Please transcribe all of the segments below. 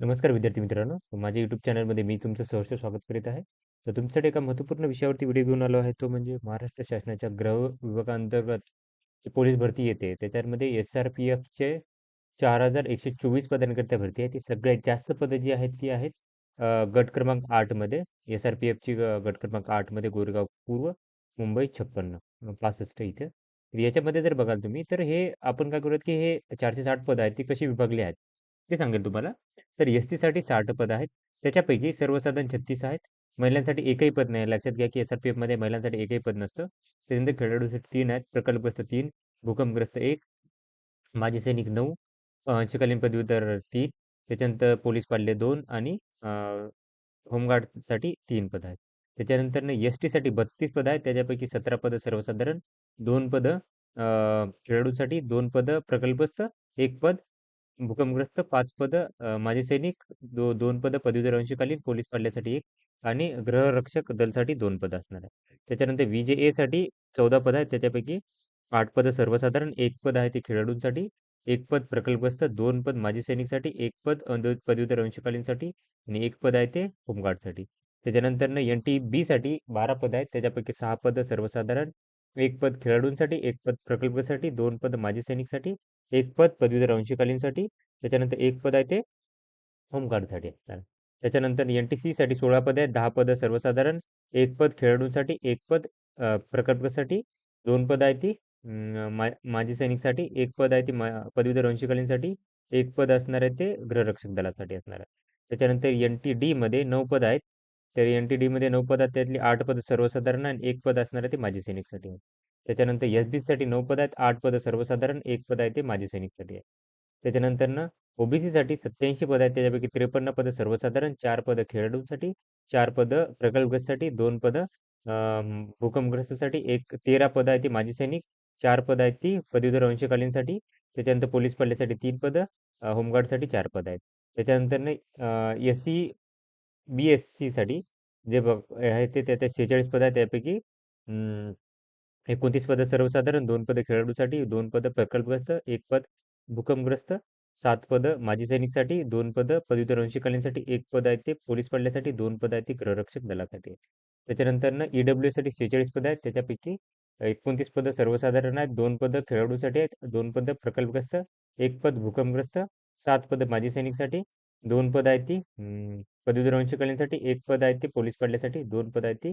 नमस्कार विद्यार्थी मित्रांनो. माझ्या युट्यूब चॅनलमध्ये मी तुमचं सहर्ष स्वागत करीत आहे. तर तुमच्यासाठी एका महत्त्वपूर्ण विषयावरती व्हिडिओ घेऊन आलो आहे. तो म्हणजे महाराष्ट्र शासनाच्या गृह विभागांतर्गत जी पोलीस भरती येते त्याच्यामध्ये एस आर पी एफचे चार हजार एकशे चोवीस पदांकरिता भरती आहे. ती सगळ्यात जास्त पदं जी आहेत ती आहेत गट क्रमांक आठमध्ये एस आर पी एफची गट क्रमांक आठमध्ये गोरेगाव पूर्व मुंबई छप्पन्न पासष्ट इथे. तर याच्यामध्ये जर बघाल तुम्ही तर हे आपण काय करूयात की हे चारशे साठ पदं आहेत ती कशी विभागली आहेत ते सांगेल तुम्हाला. तर एस टीसाठी साठ पद आहेत. त्याच्यापैकी सर्वसाधारण छत्तीस आहेत. महिलांसाठी एकही पद नाही. लक्षात घ्या की एस आर पी एफमध्ये महिलांसाठी एकही पद नसतं. त्याच्यानंतर खेळाडूसाठी तीन आहेत. प्रकल्पग्रस्त तीन भूकंपग्रस्त एक माजी सैनिक नऊ अंशकालीन पदवीधर तीन त्याच्यानंतर पोलीस पाल्य दोन आणि होमगार्डसाठी तीन पद आहेत. त्याच्यानंतर एस टीसाठी बत्तीस पद आहेत. त्याच्यापैकी सतरा पदं सर्वसाधारण दोन पदं खेळाडूसाठी दोन पदं प्रकल्पस्थ एक पद भूकंपग्रस्त पाच पदं अ, माजी सैनिक दो दोन पदं पदवीधर अंशकालीन पोलीस पाल्यासाठी एक आणि गृहरक्षक दलसाठी दोन पदं असणार आहे त्याच्यानंतर व्ही जे एसाठी चौदा पदं आहेत. त्याच्यापैकी आठ पदं सर्वसाधारण एक पद आहे ते खेळाडूंसाठी एक पद प्रकल्पग्रस्त दोन पद माजी सैनिकसाठी एक पद अंध- पदवीधर अंशकालीनसाठी आणि एक पद आहे ते होमगार्डसाठी. त्याच्यानंतर एन टी बीसाठी बारा पदं आहेत. त्याच्यापैकी सहा पदं सर्वसाधारण एक पद खेळाडूंसाठी एक पद प्रकल्पासाठी दोन पद माजी सैनिकसाठी एक पद पदवीधर अंशकालीनसाठी त्याच्यानंतर एक पद आहे ते होमगार्डसाठी. चालेल. त्याच्यानंतर एन टी सीसाठी सोळा पद आहेत दहा पद सर्वसाधारण एक पद खेळाडूंसाठी एक पद अ, प्रकल्पासाठी दोन पद आहे ती मा माजी सैनिकसाठी एक पद आहे ती मा पदवीधर अंशकालीनसाठी एक पद असणार आहे ते गृहरक्षक दलासाठी असणार आहे. त्याच्यानंतर एन टी डीमध्ये नऊ पद आहेत तर एन टी डीमध्ये नऊ पद आहेत त्यातली आठ पद सर्वसाधारण आणि एक पद असणार आहे ते माजी सैनिकसाठी आहे त्याच्यानंतर एस बीसाठी नऊ पद आहेत आठ पद सर्वसाधारण एक पद आहे ते माजी सैनिकसाठी आहे. त्याच्यानंतरनं ओबीसीसाठी सत्याऐंशी पद आहेत त्याच्यापैकी त्रेपन्न पद सर्वसाधारण चार पद खेळाडूंसाठी चार पद प्रकल्पग्रस्तसाठी दोन पद भूकंपग्रस्तसाठी एक तेरा पद आहे ती माजी सैनिक चार पद आहेत ती पदवीधर अंशकालीनसाठी त्याच्यानंतर पोलीस पल्ल्यासाठी तीन पद होमगार्डसाठी चार पद आहेत. त्याच्यानंतर एस सी बी एस सीसाठी जे बघ आहे ते त्याच्या शेहेचाळीस पद आहेत त्यापैकी. एकोणतीस पदं सर्वसाधारण दोन पदं खेळाडूसाठी दोन पदं प्रकल्पग्रस्त एक पद भूकंपग्रस्त सात पदं माजी सैनिकसाठी दोन पदं पदव्युत्तर अंशकालीनसाठी एक पद आहे ते पोलीस पडल्यासाठी दोन पदं आहेत ते गृहरक्षक दलासाठी. त्याच्यानंतर ई डब्ल्यूसाठी शेहेचाळीस पदं आहेत त्याच्यापैकी एकोणतीस पदं सर्वसाधारण आहेत दोन पदं खेळाडूसाठी आहेत दोन पदं प्रकल्पग्रस्त एक पद भूकंपग्रस्त सात पदं माजी सैनिकसाठी दोन पद आहेत ती. अं, पदवीधर अंशकालीनसाठी एक पद आहे ते पोलीस पाल्यासाठी दोन पद आहेत ती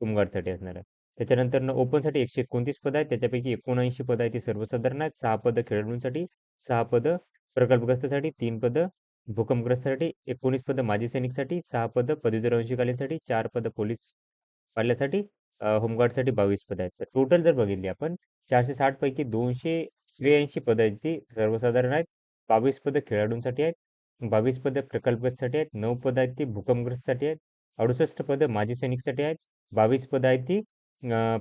होमगार्डसाठी असणार आहे त्याच्यानंतर ओपनसाठी एकशे एकोणतीस पदं आहेत त्याच्यापैकी एकोणऐंशी पदं आहेत ती सर्वसाधारण आहेत. सहा पदं खेळाडूंसाठी सहा पदं प्रकल्पग्रस्तासाठी तीन पदं भूकंपग्रस्तासाठी एकोणीस पदं माजी सैनिकसाठी सहा पदं पदवीधर वंशकालीनसाठी, चार पदं पोलीस पाल्यासाठी अ, होमगार्डसाठी बावीस पदं आहेत. तर टोटल जर बघितली आपण चारशे साठ पैकी दोनशे त्र्याऐंशी पदं आहेत ती सर्वसाधारण आहेत. बावीस पदं खेळाडूंसाठी आहेत. बावीस पदं प्रकल्पसाठी आहेत नऊ पदं आहेत ती भूकंपग्रस्तसाठी आहेत अडुसष्ट पदं माजी सैनिकसाठी आहेत बावीस पदं आहेत ती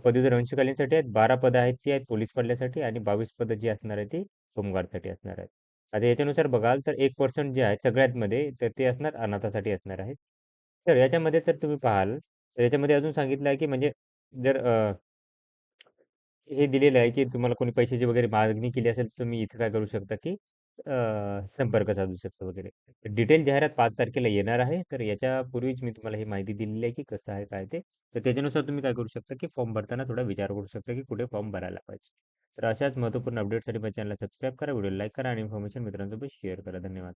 पदवीधर अंशकालीनसाठी आहेत बारा पदं आहेत ती आहेत पोलीस पडल्यासाठी आणि बावीस पदं जी असणार आहे ती होमगार्डसाठी असणार आहेत. आता याच्यानुसार बघाल तर एक पर्सेंट जे आहे सगळ्यातमध्ये तर ते असणार अनाथासाठी असणार आहेत. तर याच्यामध्ये जर तुम्ही पाहाल तर याच्यामध्ये अजून सांगितलं आहे की म्हणजे जर हे दिलेलं आहे की तुम्हाला कोणी पैशाची वगैरे मागणी केली असेल तर तुम्ही इथे काय करू शकता की अ, संपर्क साधू शकतो वगैरे. डिटेल जाहिरात पाच तारखेला येणार आहे. तर याच्यापूर्वीच मी तुम्हाला ही माहिती दिलेली आहे की कसं आहे काय ते. तर त्याच्यानुसार तुम्ही काय करू शकता की फॉर्म भरताना थोडा विचार करू शकता की कुठे फॉर्म भरायला पाहिजे. तर अशाच महत्त्वपूर्ण अपडेटसाठी माझ्या चॅनलला सबस्क्राईब करा व्हिडिओ लाईक करा आणि इन्फॉर्मेशन मित्रांसोबत शेअर करा. धन्यवाद.